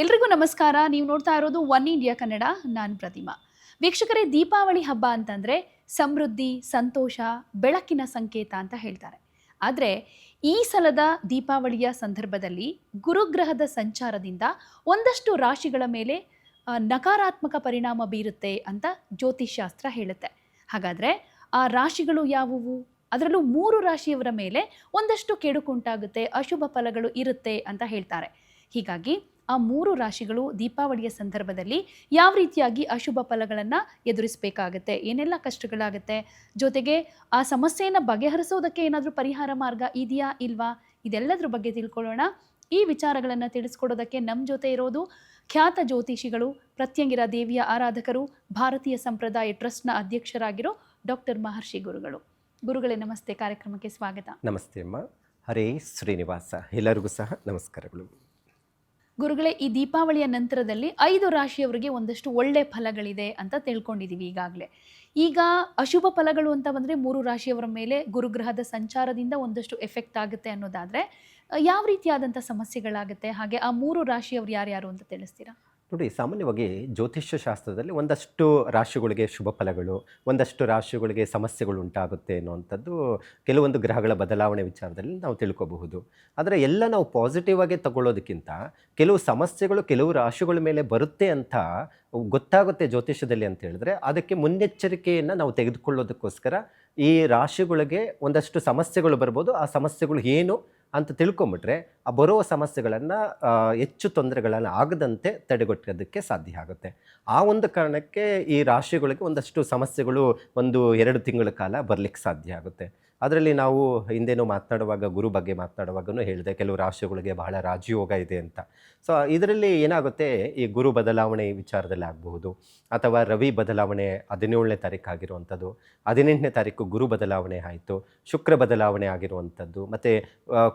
ಎಲ್ರಿಗೂ ನಮಸ್ಕಾರ. ನೀವು ನೋಡ್ತಾ ಇರೋದು ಒನ್ ಇಂಡಿಯಾ ಕನ್ನಡ. ನಾನು ಪ್ರತಿಮಾ. ವೀಕ್ಷಕರೇ, ದೀಪಾವಳಿ ಹಬ್ಬ ಅಂತಂದರೆ ಸಮೃದ್ಧಿ, ಸಂತೋಷ, ಬೆಳಕಿನ ಸಂಕೇತ ಅಂತ ಹೇಳ್ತಾರೆ. ಆದರೆ ಈ ಸಲದ ದೀಪಾವಳಿಯ ಸಂದರ್ಭದಲ್ಲಿ ಗುರುಗ್ರಹದ ಸಂಚಾರದಿಂದ ಒಂದಷ್ಟು ರಾಶಿಗಳ ಮೇಲೆ ನಕಾರಾತ್ಮಕ ಪರಿಣಾಮ ಬೀರುತ್ತೆ ಅಂತ ಜ್ಯೋತಿಷ್ಶಾಸ್ತ್ರ ಹೇಳುತ್ತೆ. ಹಾಗಾದರೆ ಆ ರಾಶಿಗಳು ಯಾವುವು? ಅದರಲ್ಲೂ ಮೂರು ರಾಶಿಯವರ ಮೇಲೆ ಒಂದಷ್ಟು ಕೆಡುಕುಂಟಾಗುತ್ತೆ, ಅಶುಭ ಫಲಗಳು ಇರುತ್ತೆ ಅಂತ ಹೇಳ್ತಾರೆ. ಹೀಗಾಗಿ ಆ ಮೂರು ರಾಶಿಗಳು ದೀಪಾವಳಿಯ ಸಂದರ್ಭದಲ್ಲಿ ಯಾವ ರೀತಿಯಾಗಿ ಅಶುಭ ಫಲಗಳನ್ನು ಎದುರಿಸಬೇಕಾಗತ್ತೆ? ಏನೆಲ್ಲ ಕಷ್ಟಗಳಾಗುತ್ತೆ? ಜೊತೆಗೆ ಆ ಸಮಸ್ಯೆಯನ್ನು ಬಗೆಹರಿಸೋದಕ್ಕೆ ಏನಾದರೂ ಪರಿಹಾರ ಮಾರ್ಗ ಇದೆಯಾ, ಇಲ್ವಾ? ಇದೆಲ್ಲದರ ಬಗ್ಗೆ ತಿಳ್ಕೊಳ್ಳೋಣ. ಈ ವಿಚಾರಗಳನ್ನು ತಿಳಿಸ್ಕೊಡೋದಕ್ಕೆ ನಮ್ಮ ಜೊತೆ ಇರೋದು ಖ್ಯಾತ ಜ್ಯೋತಿಷಿಗಳು, ಪ್ರತ್ಯಂಗಿರ ದೇವಿಯ ಆರಾಧಕರು, ಭಾರತೀಯ ಸಂಪ್ರದಾಯ ಟ್ರಸ್ಟ್ನ ಅಧ್ಯಕ್ಷರಾಗಿರೋ ಡಾಕ್ಟರ್ ಮಹರ್ಷಿ ಗುರುಗಳು. ಗುರುಗಳೇ, ನಮಸ್ತೆ. ಕಾರ್ಯಕ್ರಮಕ್ಕೆ ಸ್ವಾಗತ. ನಮಸ್ತೆ ಅಮ್ಮ. ಹರೇ ಶ್ರೀನಿವಾಸ. ಎಲ್ಲರಿಗೂ ಸಹ ನಮಸ್ಕಾರಗಳು. ಗುರುಗಳೇ, ಈ ದೀಪಾವಳಿಯ ನಂತರದಲ್ಲಿ ಐದು ರಾಶಿಯವರಿಗೆ ಒಂದಷ್ಟು ಒಳ್ಳೆ ಫಲಗಳಿದೆ ಅಂತ ತಿಳ್ಕೊಂಡಿದ್ದೀವಿ ಈಗಾಗಲೇ. ಈಗ ಅಶುಭ ಫಲಗಳು ಅಂತ ಬಂದರೆ ಮೂರು ರಾಶಿಯವರ ಮೇಲೆ ಗುರುಗ್ರಹದ ಸಂಚಾರದಿಂದ ಒಂದಷ್ಟು ಎಫೆಕ್ಟ್ ಆಗುತ್ತೆ ಅನ್ನೋದಾದರೆ ಯಾವ ರೀತಿಯಾದಂಥ ಸಮಸ್ಯೆಗಳಾಗುತ್ತೆ? ಹಾಗೆ ಆ ಮೂರು ರಾಶಿಯವರು ಯಾರ್ಯಾರು ಅಂತ ತಿಳಿಸ್ತೀರಾ? ನೋಡಿ, ಸಾಮಾನ್ಯವಾಗಿ ಜ್ಯೋತಿಷ್ಯ ಶಾಸ್ತ್ರದಲ್ಲಿ ಒಂದಷ್ಟು ರಾಶಿಗಳಿಗೆ ಶುಭ ಫಲಗಳು, ಒಂದಷ್ಟು ರಾಶಿಗಳಿಗೆ ಸಮಸ್ಯೆಗಳು ಉಂಟಾಗುತ್ತೆ ಅನ್ನುವಂಥದ್ದು ಕೆಲವೊಂದು ಗ್ರಹಗಳ ಬದಲಾವಣೆ ವಿಚಾರದಲ್ಲಿ ನಾವು ತಿಳ್ಕೋಬಹುದು. ಆದರೆ ಎಲ್ಲ ನಾವು ಪಾಸಿಟಿವ್ ಆಗಿ ತಗೊಳ್ಳೋದಕ್ಕಿಂತ ಕೆಲವು ಸಮಸ್ಯೆಗಳು ಕೆಲವು ರಾಶಿಗಳ ಮೇಲೆ ಬರುತ್ತೆ ಅಂತ ಗೊತ್ತಾಗುತ್ತೆ ಜ್ಯೋತಿಷ್ಯದಲ್ಲಿ ಅಂತ ಹೇಳಿದ್ರೆ, ಅದಕ್ಕೆ ಮುನ್ನೆಚ್ಚರಿಕೆಯನ್ನು ನಾವು ತೆಗೆದುಕೊಳ್ಳೋದಕ್ಕೋಸ್ಕರ ಈ ರಾಶಿಗಳಿಗೆ ಒಂದಷ್ಟು ಸಮಸ್ಯೆಗಳು ಬರ್ಬೋದು. ಆ ಸಮಸ್ಯೆಗಳು ಏನು? ಅಂತ ತಿಳ್ಕೊಂಬಿಟ್ರೆ ಆ ಬರುವ ಸಮಸ್ಯೆಗಳನ್ನು ಹೆಚ್ಚು ತೊಂದರೆಗಳನ್ನು ಆಗದಂತೆ ತಡೆಗಟ್ಟೋದಕ್ಕೆ ಸಾಧ್ಯ ಆಗುತ್ತೆ. ಆ ಒಂದು ಕಾರಣಕ್ಕೆ ಈ ರಾಶಿಗಳಿಗೆ ಒಂದಷ್ಟು ಸಮಸ್ಯೆಗಳು ಒಂದು ಎರಡು ತಿಂಗಳ ಕಾಲ ಬರಲಿಕ್ಕೆ ಸಾಧ್ಯ ಆಗುತ್ತೆ. ಅದರಲ್ಲಿ ನಾವು ಹಿಂದೇನೋ ಮಾತನಾಡುವಾಗ, ಗುರು ಬಗ್ಗೆ ಮಾತನಾಡುವಾಗೂ ಹೇಳಿದೆ, ಕೆಲವು ರಾಶಿಗಳಿಗೆ ಬಹಳ ರಾಜಯೋಗ ಇದೆ ಅಂತ. ಸೊ ಇದರಲ್ಲಿ ಏನಾಗುತ್ತೆ? ಈ ಗುರು ಬದಲಾವಣೆ ವಿಚಾರದಲ್ಲಿ ಆಗಬಹುದು, ಅಥವಾ ರವಿ ಬದಲಾವಣೆ ಹದಿನೇಳನೇ ತಾರೀಕು ಆಗಿರುವಂಥದ್ದು, ಹದಿನೆಂಟನೇ ತಾರೀಕು ಗುರು ಬದಲಾವಣೆ ಆಯಿತು, ಶುಕ್ರ ಬದಲಾವಣೆ ಆಗಿರುವಂಥದ್ದು, ಮತ್ತು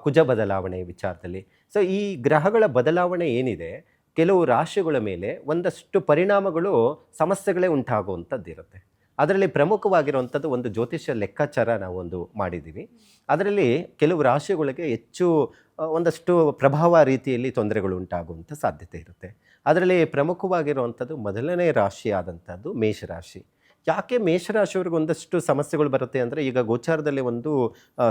ಕುಜ ಬದಲಾವಣೆ ವಿಚಾರದಲ್ಲಿ. ಸೊ ಈ ಗ್ರಹಗಳ ಬದಲಾವಣೆ ಏನಿದೆ? ಕೆಲವು ರಾಶಿಗಳ ಮೇಲೆ ಒಂದಷ್ಟು ಪರಿಣಾಮಗಳು ಸಮಸ್ಯೆಗಳೇ ಉಂಟಾಗುವಂಥದ್ದು ಇರುತ್ತೆ ಅದರಲ್ಲಿ ಪ್ರಮುಖವಾಗಿರುವಂಥದ್ದು ಒಂದು ಜ್ಯೋತಿಷ್ಯ ಲೆಕ್ಕಾಚಾರ ನಾವು ಒಂದು ಮಾಡಿದ್ದೀವಿ. ಅದರಲ್ಲಿ ಕೆಲವು ರಾಶಿಗಳಿಗೆ ಹೆಚ್ಚು ಒಂದಷ್ಟು ಪ್ರಭಾವ ರೀತಿಯಲ್ಲಿ ತೊಂದರೆಗಳು ಉಂಟಾಗುವಂಥ ಸಾಧ್ಯತೆ ಇರುತ್ತೆ. ಅದರಲ್ಲಿ ಪ್ರಮುಖವಾಗಿರುವಂಥದ್ದು ಮೊದಲನೇ ರಾಶಿ ಆದಂಥದ್ದು ಮೇಷರಾಶಿ. ಯಾಕೆ ಮೇಷರಾಶಿಯವ್ರಿಗೆ ಒಂದಷ್ಟು ಸಮಸ್ಯೆಗಳು ಬರುತ್ತೆ ಅಂದರೆ ಈಗ ಗೋಚಾರದಲ್ಲಿ ಒಂದು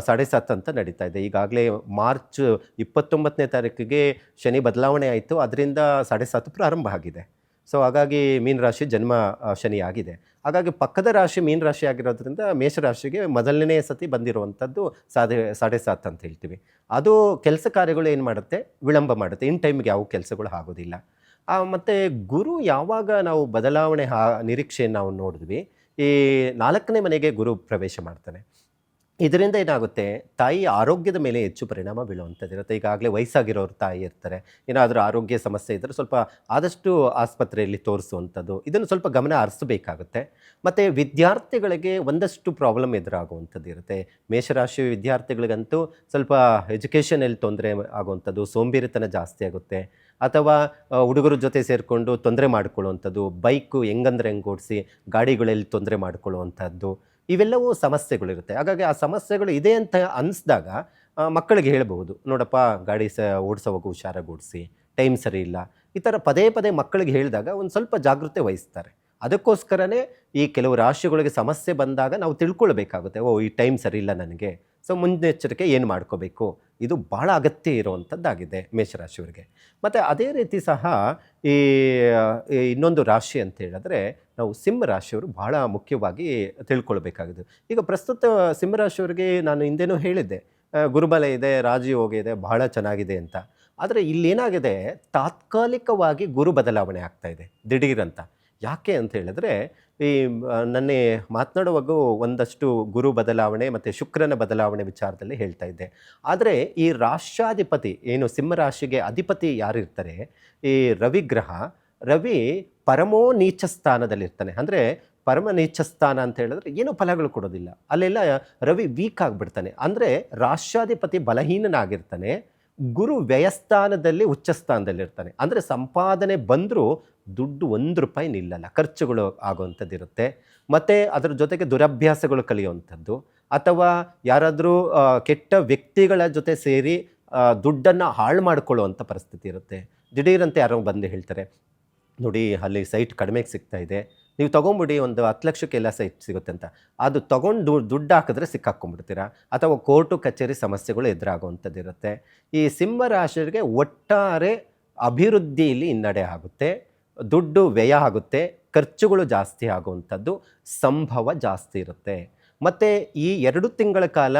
ಸಾಡೆ ಸಾತ್ ಅಂತ ನಡೀತಾ ಇದೆ. ಈಗಾಗಲೇ ಮಾರ್ಚ್ ಇಪ್ಪತ್ತೊಂಬತ್ತನೇ ತಾರೀಕಿಗೆ ಶನಿ ಬದಲಾವಣೆ ಆಯಿತು. ಅದರಿಂದ ಸಾಡೆ ಸತ್ತು ಪ್ರಾರಂಭ ಆಗಿದೆ. ಸೊ, ಹಾಗಾಗಿ ಮೀನರಾಶಿ ಜನ್ಮ ಶನಿ ಆಗಿದೆ ಹಾಗಾಗಿ ಪಕ್ಕದ ರಾಶಿ ಮೀನ ರಾಶಿ ಆಗಿರೋದ್ರಿಂದ ಮೇಷರಾಶಿಗೆ ಮೊದಲನೇ ಸತಿ ಬಂದಿರುವಂಥದ್ದು ಸಾಧೆ, ಸಾಡೆ ಸಾತ್ ಅಂತ ಹೇಳ್ತೀವಿ. ಅದು ಕೆಲಸ ಕಾರ್ಯಗಳು ಏನು ಮಾಡುತ್ತೆ? ವಿಳಂಬ ಮಾಡುತ್ತೆ. ಇನ್ ಟೈಮ್ಗೆ ಯಾವ ಕೆಲಸಗಳು ಆಗೋದಿಲ್ಲ. ಮತ್ತು ಗುರು ಯಾವಾಗ ನಾವು ಬದಲಾವಣೆ ಹಾ ನಿರೀಕ್ಷೆಯನ್ನು ನಾವು ನೋಡಿದ್ವಿ, ಈ ನಾಲ್ಕನೇ ಮನೆಗೆ ಗುರು ಪ್ರವೇಶ ಮಾಡ್ತಾನೆ. ಇದರಿಂದ ಏನಾಗುತ್ತೆ? ತಾಯಿ ಆರೋಗ್ಯದ ಮೇಲೆ ಹೆಚ್ಚು ಪರಿಣಾಮ ಬೀಳುವಂಥದ್ದು ಇರುತ್ತೆ. ಈಗಾಗಲೇ ವಯಸ್ಸಾಗಿರೋರು ತಾಯಿ ಇರ್ತಾರೆ. ಏನಾದರೂ ಆರೋಗ್ಯ ಸಮಸ್ಯೆ ಇದ್ದರೆ ಸ್ವಲ್ಪ ಆದಷ್ಟು ಆಸ್ಪತ್ರೆಯಲ್ಲಿ ತೋರಿಸುವಂಥದ್ದು, ಇದನ್ನು ಸ್ವಲ್ಪ ಗಮನ ಹರಿಸಬೇಕಾಗುತ್ತೆ. ಮತ್ತು ವಿದ್ಯಾರ್ಥಿಗಳಿಗೆ ಒಂದಷ್ಟು ಪ್ರಾಬ್ಲಮ್ ಎದುರಾಗುವಂಥದ್ದು ಇರುತ್ತೆ. ಮೇಷರಾಶಿ ವಿದ್ಯಾರ್ಥಿಗಳಿಗಂತೂ ಸ್ವಲ್ಪ ಎಜುಕೇಷನಲ್ಲಿ ತೊಂದರೆ ಆಗುವಂಥದ್ದು, ಸೋಂಬೇರಿತನ ಜಾಸ್ತಿ ಆಗುತ್ತೆ. ಅಥವಾ ಹುಡುಗರ ಜೊತೆ ಸೇರಿಕೊಂಡು ತೊಂದರೆ ಮಾಡ್ಕೊಳ್ಳುವಂಥದ್ದು, ಬೈಕು ಹೆಂಗಂದ್ರೆ ಹೆಂಗೆ ಓಡಿಸಿ, ಗಾಡಿಗಳಲ್ಲಿ ತೊಂದರೆ ಮಾಡ್ಕೊಳ್ಳುವಂಥದ್ದು ಇವೆಲ್ಲವೂ ಸಮಸ್ಯೆಗಳಿರುತ್ತೆ. ಹಾಗಾಗಿ ಆ ಸಮಸ್ಯೆಗಳು ಇದೆ ಅಂತ ಅನಿಸಿದಾಗ ಮಕ್ಕಳಿಗೆ ಹೇಳಬಹುದು. ನೋಡಪ್ಪ, ಗಾಡಿ ಸ ಓಡಿಸೋವಾಗ ಹುಷಾರಾಗಿ ಓಡಿಸಿ, ಟೈಮ್ ಸರಿ ಇಲ್ಲ. ಈ ಥರ ಪದೇ ಪದೇ ಮಕ್ಕಳಿಗೆ ಹೇಳಿದಾಗ ಒಂದು ಸ್ವಲ್ಪ ಜಾಗೃತೆ ವಹಿಸ್ತಾರೆ. ಅದಕ್ಕೋಸ್ಕರನೇ ಈ ಕೆಲವು ರಾಶಿಗಳಿಗೆ ಸಮಸ್ಯೆ ಬಂದಾಗ ನಾವು ತಿಳ್ಕೊಳ್ಬೇಕಾಗುತ್ತೆ, ಓ, ಈ ಟೈಮ್ ಸರಿ ಇಲ್ಲ ನನಗೆ, ಸೊ ಮುನ್ನೆಚ್ಚರಿಕೆ ಏನು ಮಾಡ್ಕೋಬೇಕು? ಇದು ಭಾಳ ಅಗತ್ಯ ಇರುವಂಥದ್ದಾಗಿದೆ ಮೇಷರಾಶಿಯವರಿಗೆ. ಮತ್ತು ಅದೇ ರೀತಿ ಸಹ ಈ ಇನ್ನೊಂದು ರಾಶಿ ಅಂತ ಹೇಳಿದ್ರೆ ನಾವು ಸಿಂಹ ರಾಶಿಯವರು ಬಹಳ ಮುಖ್ಯವಾಗಿ ತಿಳ್ಕೊಳ್ಬೇಕಾಗಿದೆ ಈಗ ಪ್ರಸ್ತುತ ಸಿಂಹ ರಾಶಿಯವರಿಗೆ ನಾನು ಹಿಂದೆನೂ ಹೇಳಿದ್ದೆ ಗುರುಬಲ ಇದೆ, ರಾಜಯೋಗ ಇದೆ, ಬಹಳ ಚೆನ್ನಾಗಿದೆ ಅಂತ. ಆದರೆ ಇಲ್ಲೇನಾಗಿದೆ, ತಾತ್ಕಾಲಿಕವಾಗಿ ಗುರು ಬದಲಾವಣೆ ಆಗ್ತಾ ಇದೆ ದಿಢೀರಂತ ಯಾಕೆ ಅಂತ ಹೇಳಿದ್ರೆ ಈ ನನ್ನ ಮಾತನಾಡುವಾಗ ಒಂದಷ್ಟು ಗುರು ಬದಲಾವಣೆ ಮತ್ತು ಶುಕ್ರನ ಬದಲಾವಣೆ ವಿಚಾರದಲ್ಲಿ ಹೇಳ್ತಾ ಇದ್ದೆ. ಆದರೆ ಈ ರಾಷ್ಟ್ರಾಧಿಪತಿ ಏನು ಸಿಂಹರಾಶಿಗೆ ಅಧಿಪತಿ ಯಾರಿರ್ತಾರೆ? ಈ ರವಿಗ್ರಹ ರವಿ ಪರಮೋ ನೀಚ ಸ್ಥಾನದಲ್ಲಿರ್ತಾನೆ. ಅಂದರೆ ಪರಮ ನೀಚ ಸ್ಥಾನ ಅಂತ ಹೇಳಿದ್ರೆ ಏನೂ ಫಲಗಳು ಕೊಡೋದಿಲ್ಲ. ಅಲ್ಲೆಲ್ಲ ರವಿ ವೀಕ್ ಆಗಿಬಿಡ್ತಾನೆ. ಅಂದರೆ ರಾಷ್ಟ್ರಾಧಿಪತಿ ಬಲಹೀನನಾಗಿರ್ತಾನೆ. ಗುರು ವ್ಯಯಸ್ಥಾನದಲ್ಲಿ ಉಚ್ಚ ಸ್ಥಾನದಲ್ಲಿರ್ತಾನೆ ಅಂದರೆ ಸಂಪಾದನೆ ಬಂದರೂ ದುಡ್ಡು ಒಂದು ರೂಪಾಯಿ ನಿಲ್ಲಲ್ಲ. ಖರ್ಚುಗಳು ಆಗುವಂಥದ್ದಿರುತ್ತೆ. ಮತ್ತು ಅದರ ಜೊತೆಗೆ ದುರಭ್ಯಾಸಗಳು ಕಲಿಯುವಂಥದ್ದು. ಅಥವಾ ಯಾರಾದರೂ ಕೆಟ್ಟ ವ್ಯಕ್ತಿಗಳ ಜೊತೆ ಸೇರಿ ದುಡ್ಡನ್ನು ಹಾಳು ಮಾಡಿಕೊಳ್ಳುವಂಥ ಪರಿಸ್ಥಿತಿ ಇರುತ್ತೆ. ದಿಢೀರಂತೆ ಯಾರೋ ಬಂದು ಹೇಳ್ತಾರೆ. ನೋಡಿ, ಅಲ್ಲಿ ಸೈಟ್ ಕಡಿಮೆಗೆ ಸಿಗ್ತಾ ಇದೆ. ನೀವು ತೊಗೊಂಬಿಡಿ ಒಂದು ಹತ್ತು ಲಕ್ಷಕ್ಕೆಲ್ಲ ಸೈಟ್ ಸಿಗುತ್ತೆ ಅಂತ. ಅದು ತೊಗೊಂಡು ದುಡ್ಡು ಹಾಕಿದ್ರೆ ಸಿಕ್ಕಾಕೊಂಡ್ಬಿಡ್ತೀರಾ ಅಥವಾ ಕೋರ್ಟು ಕಚೇರಿ ಸಮಸ್ಯೆಗಳು ಎದುರಾಗುವಂಥದ್ದಿರುತ್ತೆ ಈ ಸಿಂಹ ರಾಶಿಯವರಿಗೆ ಒಟ್ಟಾರೆ ಅಭಿವೃದ್ಧಿಯಲ್ಲಿ ಹಿನ್ನಡೆ ಆಗುತ್ತೆ. ದುಡ್ಡು ವ್ಯಯ ಆಗುತ್ತೆ. ಖರ್ಚುಗಳು ಜಾಸ್ತಿ ಆಗುವಂಥದ್ದು ಸಂಭವ ಜಾಸ್ತಿ ಇರುತ್ತೆ. ಮತ್ತು ಈ ಎರಡು ತಿಂಗಳ ಕಾಲ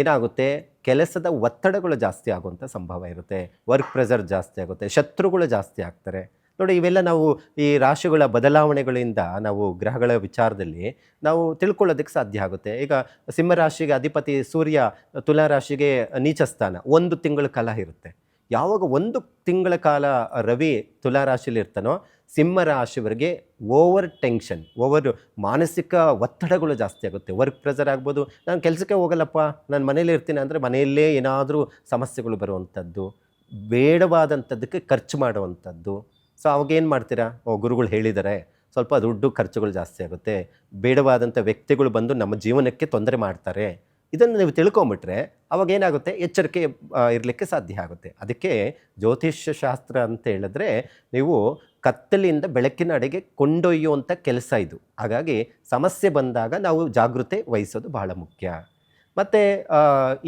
ಏನಾಗುತ್ತೆ? ಕೆಲಸದ ಒತ್ತಡಗಳು ಜಾಸ್ತಿ ಆಗುವಂಥ ಸಂಭವ ಇರುತ್ತೆ. ವರ್ಕ್ ಪ್ರೆಷರ್ ಜಾಸ್ತಿ ಆಗುತ್ತೆ. ಶತ್ರುಗಳು ಜಾಸ್ತಿ ಆಗ್ತಾರೆ. ನೋಡಿ, ಇವೆಲ್ಲ ನಾವು ಈ ರಾಶಿಗಳ ಬದಲಾವಣೆಗಳಿಂದ ನಾವು ಗ್ರಹಗಳ ವಿಚಾರದಲ್ಲಿ ನಾವು ತಿಳ್ಕೊಳ್ಳೋದಕ್ಕೆ ಸಾಧ್ಯ ಆಗುತ್ತೆ. ಈಗ ಸಿಂಹರಾಶಿಗೆ ಅಧಿಪತಿ ಸೂರ್ಯ ತುಲಾ ರಾಶಿಗೆ ನೀಚ ಸ್ಥಾನ, ಒಂದು ತಿಂಗಳ ಕಾಲ ಇರುತ್ತೆ. ಯಾವಾಗ ಒಂದು ತಿಂಗಳ ಕಾಲ ರವಿ ತುಲಾ ರಾಶಿಲಿ ಇರ್ತಾನೋ ಸಿಂಹರಾಶಿವರಿಗೆ ಓವರ್ ಟೆನ್ಷನ್, ಓವರ್ ಮಾನಸಿಕ ಒತ್ತಡಗಳು ಜಾಸ್ತಿ ಆಗುತ್ತೆ. ವರ್ಕ್ ಪ್ರೆಷರ್ ಆಗ್ಬೋದು, ನಾನು ಕೆಲಸಕ್ಕೆ ಹೋಗಲ್ಲಪ್ಪ, ನಾನು ಮನೇಲಿ ಇರ್ತೀನಿ ಅಂದರೆ ಮನೆಯಲ್ಲೇ ಏನಾದರೂ ಸಮಸ್ಯೆಗಳು ಬರುವಂಥದ್ದು, ಬೇಡವಾದಂಥದ್ದಕ್ಕೆ ಖರ್ಚು ಮಾಡುವಂಥದ್ದು ಸೊ ಅವಾಗ ಏನು ಮಾಡ್ತೀರಾ ಓ, ಗುರುಗಳು ಹೇಳಿದ್ದಾರೆ ಸ್ವಲ್ಪ ದುಡ್ಡು ಖರ್ಚುಗಳು ಜಾಸ್ತಿ ಆಗುತ್ತೆ. ಬೇಡವಾದಂಥ ವ್ಯಕ್ತಿಗಳು ಬಂದು ನಮ್ಮ ಜೀವನಕ್ಕೆ ತೊಂದರೆ ಮಾಡ್ತಾರೆ. ಇದನ್ನು ನೀವು ತಿಳ್ಕೊಂಬಿಟ್ರೆ ಅವಾಗ ಏನಾಗುತ್ತೆ ಎಚ್ಚರಿಕೆ ಇರಲಿಕ್ಕೆ ಸಾಧ್ಯ ಆಗುತ್ತೆ. ಅದಕ್ಕೆ ಜ್ಯೋತಿಷ್ಯ ಶಾಸ್ತ್ರ ಅಂತ ಹೇಳಿದ್ರೆ ನೀವು ಕತ್ತಲಿಂದ ಬೆಳಕಿನ ಅಡಿಗೆ ಕೊಂಡೊಯ್ಯುವಂಥ ಕೆಲಸ ಇದು. ಹಾಗಾಗಿ ಸಮಸ್ಯೆ ಬಂದಾಗ ನಾವು ಜಾಗೃತೆ ವಹಿಸೋದು ಬಹಳ ಮುಖ್ಯ. ಮತ್ತು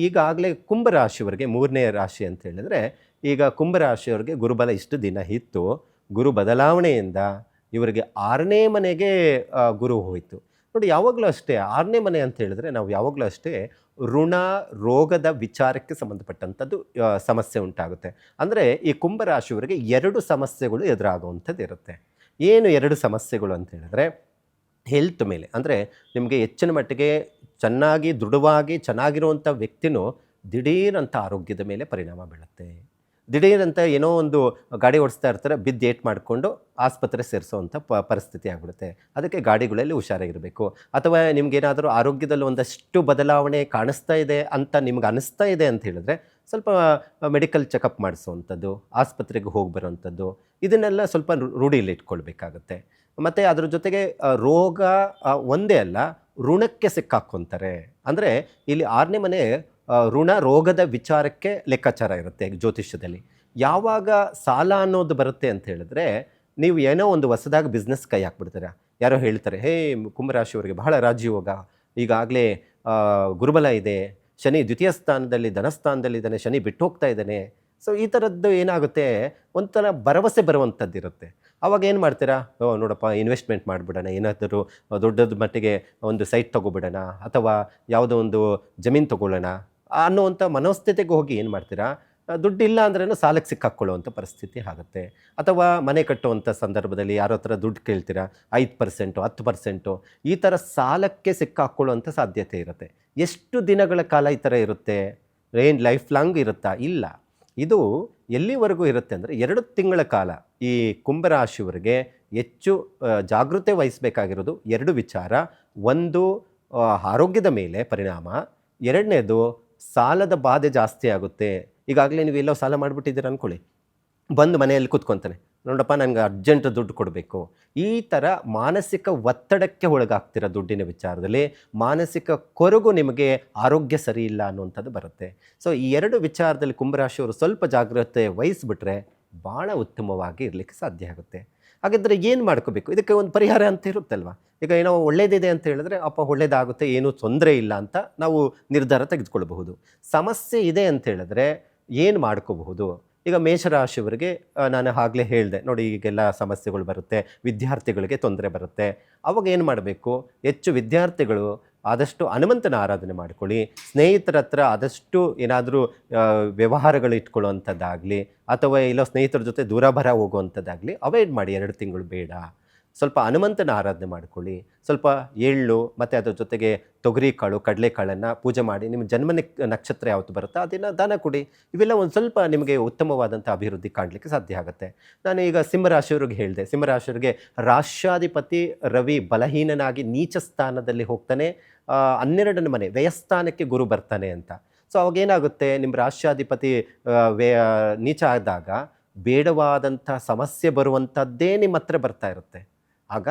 ಈಗಾಗಲೇ ಕುಂಭರಾಶಿಯವರಿಗೆ ಮೂರನೇ ರಾಶಿ ಅಂತ ಹೇಳಿದ್ರೆ ಈಗ ಕುಂಭರಾಶಿಯವರಿಗೆ ಗುರುಬಲ ಇಷ್ಟು ದಿನ ಇತ್ತು. ಗುರು ಬದಲಾವಣೆಯಿಂದ ಇವರಿಗೆ ಆರನೇ ಮನೆಗೆ ಗುರು ಹೋಯಿತು. ನೋಡಿ, ಯಾವಾಗಲೂ ಅಷ್ಟೇ, ಆರನೇ ಮನೆ ಅಂತ ಹೇಳಿದ್ರೆ ನಾವು ಯಾವಾಗಲೂ ಅಷ್ಟೇ ಋಣ, ರೋಗದ ವಿಚಾರಕ್ಕೆ ಸಂಬಂಧಪಟ್ಟಂಥದ್ದು ಸಮಸ್ಯೆ ಉಂಟಾಗುತ್ತೆ. ಅಂದರೆ ಈ ಕುಂಭರಾಶಿಯವರಿಗೆ ಎರಡು ಸಮಸ್ಯೆಗಳು ಎದುರಾಗುವಂಥದ್ದು ಇರುತ್ತೆ. ಏನು ಎರಡು ಸಮಸ್ಯೆಗಳು ಅಂತ ಹೇಳಿದ್ರೆ ಹೆಲ್ತ್ ಮೇಲೆ. ಅಂದರೆ ನಿಮಗೆ ಹೆಚ್ಚಿನ ಮಟ್ಟಿಗೆ ಚೆನ್ನಾಗಿ, ದೃಢವಾಗಿ, ಚೆನ್ನಾಗಿರುವಂಥ ವ್ಯಕ್ತಿನೂ ದಿಢೀರಂಥ ಆರೋಗ್ಯದ ಮೇಲೆ ಪರಿಣಾಮ ಬೀಳುತ್ತೆ. ದಿಢೀರಂತ ಏನೋ ಒಂದು ಗಾಡಿ ಓಡಿಸ್ತಾ ಇರ್ತಾರೆ, ಬಿದ್ದು ಏಟ್ ಮಾಡಿಕೊಂಡು ಆಸ್ಪತ್ರೆ ಸೇರಿಸೋವಂಥ ಪ, ಪರಿಸ್ಥಿತಿ ಆಗ್ಬಿಡುತ್ತೆ. ಅದಕ್ಕೆ ಗಾಡಿಗಳಲ್ಲಿ ಹುಷಾರಾಗಿರಬೇಕು. ಅಥವಾ ನಿಮ್ಗೇನಾದರೂ ಆರೋಗ್ಯದಲ್ಲಿ ಒಂದಷ್ಟು ಬದಲಾವಣೆ ಕಾಣಿಸ್ತಾ ಇದೆ ಅಂತ ನಿಮ್ಗೆ ಅನಿಸ್ತಾ ಇದೆ ಅಂತ ಹೇಳಿದ್ರೆ, ಸ್ವಲ್ಪ ಮೆಡಿಕಲ್ ಚೆಕಪ್ ಮಾಡಿಸುವಂಥದ್ದು ಆಸ್ಪತ್ರೆಗೆ ಹೋಗಿ ಬರುವಂಥದ್ದು ಇದನ್ನೆಲ್ಲ ಸ್ವಲ್ಪ ರೂಢಿಯಲ್ಲಿ ಇಟ್ಕೊಳ್ಬೇಕಾಗತ್ತೆ. ಮತ್ತು ಅದ್ರ ಜೊತೆಗೆ ರೋಗ ಒಂದೇ ಅಲ್ಲ, ಋಣಕ್ಕೆ ಸಿಕ್ಕಾಕ್ಕೊಂತಾರೆ. ಅಂದರೆ ಇಲ್ಲಿ ಆರನೇ ಮನೆ ಋಣ ರೋಗದ ವಿಚಾರಕ್ಕೆ ಲೆಕ್ಕಾಚಾರ ಇರುತ್ತೆ ಜ್ಯೋತಿಷ್ಯದಲ್ಲಿ. ಯಾವಾಗ ಸಾಲ ಅನ್ನೋದು ಬರುತ್ತೆ ಅಂತ ಹೇಳಿದ್ರೆ, ನೀವು ಏನೋ ಒಂದು ಹೊಸದಾಗಿ ಬಿಸ್ನೆಸ್ ಕೈ ಹಾಕ್ಬಿಡ್ತೀರಾ. ಯಾರೋ ಹೇಳ್ತಾರೆ, ಹೇ, ಕುಂಭರಾಶಿಯವರಿಗೆ ಬಹಳ ರಾಜಯೋಗ. ಈಗಾಗಲೇ ಗುರುಬಲ ಇದೆ. ಶನಿ ದ್ವಿತೀಯ ಸ್ಥಾನದಲ್ಲಿ ಧನಸ್ಥಾನದಲ್ಲಿದ್ದಾನೆ ಶನಿ ಬಿಟ್ಟು ಹೋಗ್ತಾ ಇದ್ದಾನೆ. ಸೊ ಈ ಥರದ್ದು ಏನಾಗುತ್ತೆ? ಒಂಥರ ಭರವಸೆ ಬರುವಂಥದ್ದು ಇರುತ್ತೆ. ಅವಾಗ ಏನು ಮಾಡ್ತೀರಾ? ಓ, ನೋಡಪ್ಪ ಇನ್ವೆಸ್ಟ್ಮೆಂಟ್ ಮಾಡಿಬಿಡೋಣ. ಏನಾದರೂ ದೊಡ್ಡದ ಮಟ್ಟಿಗೆ ಒಂದು ಸೈಟ್ ತೊಗೊಬಿಡೋಣ. ಅಥವಾ ಯಾವುದೋ ಒಂದು ಜಮೀನು ತೊಗೊಳ್ಳೋಣ. ಅನ್ನುವಂಥ ಮನೋಸ್ಥಿತಿಗೆ ಹೋಗಿ ಏನು ಮಾಡ್ತೀರಾ? ದುಡ್ಡಿಲ್ಲ ಅಂದ್ರೂ ಸಾಲಕ್ಕೆ ಸಿಕ್ಕಾಕ್ಕೊಳ್ಳುವಂಥ ಪರಿಸ್ಥಿತಿ ಆಗುತ್ತೆ. ಅಥವಾ ಮನೆ ಕಟ್ಟುವಂಥ ಸಂದರ್ಭದಲ್ಲಿ ಯಾರೋ ಹತ್ರ ದುಡ್ಡು ಕೇಳ್ತೀರಾ? ಐದು ಪರ್ಸೆಂಟು, ಹತ್ತು ಪರ್ಸೆಂಟು, ಈ ಥರ ಸಾಲಕ್ಕೆ ಸಿಕ್ಕಾಕ್ಕೊಳ್ಳುವಂಥ ಸಾಧ್ಯತೆ ಇರುತ್ತೆ. ಎಷ್ಟು ದಿನಗಳ ಕಾಲ ಈ ಥರ ಇರುತ್ತೆ? ಏನು ಲೈಫ್ ಲಾಂಗ್ ಇರುತ್ತಾ? ಇಲ್ಲ. ಇದು ಎಲ್ಲಿವರೆಗೂ ಇರುತ್ತೆ ಅಂದರೆ ಎರಡು ತಿಂಗಳ ಕಾಲ ಈ ಕುಂಭರಾಶಿಯವರಿಗೆ ಹೆಚ್ಚು ಜಾಗೃತೆ ವಹಿಸಬೇಕಾಗಿರೋದು ಎರಡು ವಿಚಾರ. ಒಂದು ಆರೋಗ್ಯದ ಮೇಲೆ ಪರಿಣಾಮ. ಎರಡನೇದು ಸಾಲದ ಬಾಧೆ ಜಾಸ್ತಿ ಆಗುತ್ತೆ. ಈಗಾಗಲೇ ನೀವು ಎಲ್ಲೋ ಸಾಲ ಮಾಡಿಬಿಟ್ಟಿದ್ದೀರ ಅಂದ್ಕೊಳ್ಳಿ ಬಂದು ಮನೆಯಲ್ಲಿ ಕೂತ್ಕೊತಾನೆ. ನೋಡಪ್ಪ, ನನಗೆ ಅರ್ಜೆಂಟ್ ದುಡ್ಡು ಕೊಡಬೇಕು. ಈ ಥರ ಮಾನಸಿಕ ಒತ್ತಡಕ್ಕೆ ಒಳಗಾಗ್ತಿರೋ ದುಡ್ಡಿನ ವಿಚಾರದಲ್ಲಿ ಮಾನಸಿಕ ಕೊರಗು ನಿಮಗೆ ಆರೋಗ್ಯ ಸರಿ ಇಲ್ಲ ಅನ್ನುವಂಥದ್ದು ಬರುತ್ತೆ. ಸೊ ಈ ಎರಡು ವಿಚಾರದಲ್ಲಿ ಕುಂಭರಾಶಿಯವರು ಸ್ವಲ್ಪ ಜಾಗ್ರತೆ ವಹಿಸ್ಬಿಟ್ರೆ ಭಾಳ ಉತ್ತಮವಾಗಿ ಇರಲಿಕ್ಕೆ ಸಾಧ್ಯ ಆಗುತ್ತೆ. ಹಾಗಾದರೆ ಏನು ಮಾಡ್ಕೋಬೇಕು? ಇದಕ್ಕೆ ಒಂದು ಪರಿಹಾರ ಅಂತ ಇರುತ್ತಲ್ವ? ಈಗ ಏನೋ ಒಳ್ಳೇದಿದೆ ಅಂತ ಹೇಳಿದ್ರೆ, ಅಪ್ಪ ಒಳ್ಳೇದಾಗುತ್ತೆ, ಏನೂ ತೊಂದರೆ ಇಲ್ಲ ಅಂತ ನಾವು ನಿರ್ಧಾರ ತೆಗೆದುಕೊಳ್ಬಹುದು ಸಮಸ್ಯೆ ಇದೆ ಅಂತ ಹೇಳಿದ್ರೆ ಏನು ಮಾಡ್ಕೋಬಹುದು? ಈಗ ಮೇಷರಾಶಿಯವರಿಗೆ ನಾನು ಆಗಲೇ ಹೇಳಿದೆ, ನೋಡಿ ಈಗೆಲ್ಲ ಸಮಸ್ಯೆಗಳು ಬರುತ್ತೆ, ವಿದ್ಯಾರ್ಥಿಗಳಿಗೆ ತೊಂದರೆ ಬರುತ್ತೆ. ಅವಾಗ ಏನು ಮಾಡಬೇಕು? ಹೆಚ್ಚು ವಿದ್ಯಾರ್ಥಿಗಳು ಆದಷ್ಟು ಹನುಮಂತನ ಆರಾಧನೆ ಮಾಡ್ಕೊಳ್ಳಿ. ಸ್ನೇಹಿತರ ಹತ್ರ ಆದಷ್ಟು ಏನಾದರೂ ವ್ಯವಹಾರಗಳು ಇಟ್ಕೊಳ್ಳುವಂಥದ್ದಾಗಲಿ, ಅಥವಾ ಇಲ್ಲ ಸ್ನೇಹಿತರ ಜೊತೆ ದೂರ ಬರ ಹೋಗುವಂಥದ್ದಾಗಲಿ ಅವಾಯ್ಡ್ ಮಾಡಿ. ಎರಡು ತಿಂಗಳು ಬೇಡ. ಸ್ವಲ್ಪ ಹನುಮಂತನ ಆರಾಧನೆ ಮಾಡ್ಕೊಳ್ಳಿ. ಸ್ವಲ್ಪ ಎಳ್ಳು ಮತ್ತು ಅದರ ಜೊತೆಗೆ ತೊಗರಿಕಾಳು, ಕಡಲೆಕಾಳನ್ನು ಪೂಜೆ ಮಾಡಿ ನಿಮ್ಮ ಜನ್ಮ ನಕ್ಷತ್ರ ಯಾವತ್ತು ಬರುತ್ತೋ ಅದನ್ನು ದಾನ ಕೊಡಿ. ಇವೆಲ್ಲ ಒಂದು ಸ್ವಲ್ಪ ನಿಮಗೆ ಉತ್ತಮವಾದಂಥ ಅಭಿವೃದ್ಧಿ ಕಾಣಲಿಕ್ಕೆ ಸಾಧ್ಯ ಆಗುತ್ತೆ. ನಾನು ಈಗ ಸಿಂಹರಾಶಿಯವ್ರಿಗೆ ಹೇಳಿದೆ. ಸಿಂಹರಾಶಿಯವ್ರಿಗೆ ರಾಷ್ಟ್ರಾಧಿಪತಿ ರವಿ ಬಲಹೀನನಾಗಿ ನೀಚ ಸ್ಥಾನದಲ್ಲಿ ಹೋಗ್ತಾನೆ ಹನ್ನೆರಡನೇ ಮನೆ, ವ್ಯಯಸ್ಥಾನಕ್ಕೆ ಗುರು ಬರ್ತಾನೆ ಅಂತ. ಸೊ ಅವಾಗ ಏನಾಗುತ್ತೆ ನಿಮ್ಮ ರಾಷ್ಟ್ರಾಧಿಪತಿ ವ್ಯಯ ನೀಚ ಆದಾಗ ಬೇಡವಾದಂಥ ಸಮಸ್ಯೆ ಬರುವಂಥದ್ದೇ ನಿಮ್ಮ ಹತ್ರ ಬರ್ತಾ ಇರುತ್ತೆ. ಆಗ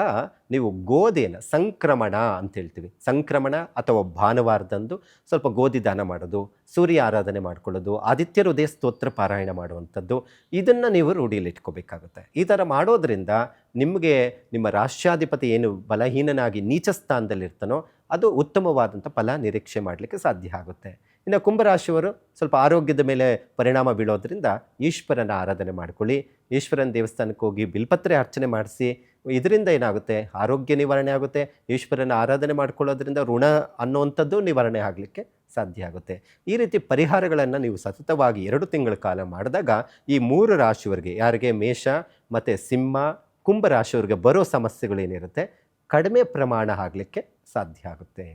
ನೀವು ಗೋಧಿಯನ್ನು, ಸಂಕ್ರಮಣ ಅಂತ ಹೇಳ್ತೀವಿ. ಸಂಕ್ರಮಣ ಅಥವಾ ಭಾನುವಾರದಂದು ಸ್ವಲ್ಪ ಗೋಧಿ ದಾನ ಮಾಡೋದು, ಸೂರ್ಯ ಆರಾಧನೆ ಮಾಡ್ಕೊಳ್ಳೋದು ಆದಿತ್ಯ ಹೃದಯ ಸ್ತೋತ್ರ ಪಾರಾಯಣ ಮಾಡುವಂಥದ್ದು, ಇದನ್ನು ನೀವು ರೂಢಿಯಲ್ಲಿಟ್ಕೋಬೇಕಾಗುತ್ತೆ ಈ ಥರ ಮಾಡೋದರಿಂದ ನಿಮಗೆ ನಿಮ್ಮ ರಾಷ್ಟ್ರಾಧಿಪತಿ ಏನು ಬಲಹೀನನಾಗಿ ನೀಚ ಸ್ಥಾನದಲ್ಲಿರ್ತಾನೋ ಅದು ಉತ್ತಮವಾದಂಥ ಫಲ ನಿರೀಕ್ಷೆ ಮಾಡಲಿಕ್ಕೆ ಸಾಧ್ಯ ಆಗುತ್ತೆ. ಇನ್ನು ಕುಂಭರಾಶಿಯವರು ಸ್ವಲ್ಪ ಆರೋಗ್ಯದ ಮೇಲೆ ಪರಿಣಾಮ ಬೀಳೋದ್ರಿಂದ ಈಶ್ವರನ ಆರಾಧನೆ ಮಾಡ್ಕೊಳ್ಳಿ. ಈಶ್ವರನ ದೇವಸ್ಥಾನಕ್ಕೆ ಹೋಗಿ ಬಿಲ್ಪತ್ರೆ ಅರ್ಚನೆ ಮಾಡಿಸಿ ಇದರಿಂದ ಏನಾಗುತ್ತೆ? ಆರೋಗ್ಯ ನಿವಾರಣೆ ಆಗುತ್ತೆ. ಈಶ್ವರನ ಆರಾಧನೆ ಮಾಡ್ಕೊಳ್ಳೋದ್ರಿಂದ ಋಣ ಅನ್ನುವಂಥದ್ದು ನಿವಾರಣೆ ಆಗಲಿಕ್ಕೆ ಸಾಧ್ಯ ಆಗುತ್ತೆ. ಈ ರೀತಿ ಪರಿಹಾರಗಳನ್ನು ನೀವು ಸತತವಾಗಿ ಎರಡು ತಿಂಗಳ ಕಾಲ ಮಾಡಿದಾಗ ಈ ಮೂರು ರಾಶಿಯವರಿಗೆ ಯಾರಿಗೆ? ಮೇಷ ಮತ್ತು ಸಿಂಹ ಕುಂಭ ರಾಶಿಯವರಿಗೆ ಬರೋ ಸಮಸ್ಯೆಗಳೇನಿರುತ್ತೆ ಕಡಿಮೆ ಪ್ರಮಾಣ ಆಗಲಿಕ್ಕೆ ಸಾಧ್ಯ ಆಗುತ್ತೆ.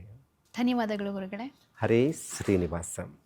ಧನ್ಯವಾದಗಳು ಗುರುಗಳೇ. ಹರೇ ಶ್ರೀನಿವಾಸ.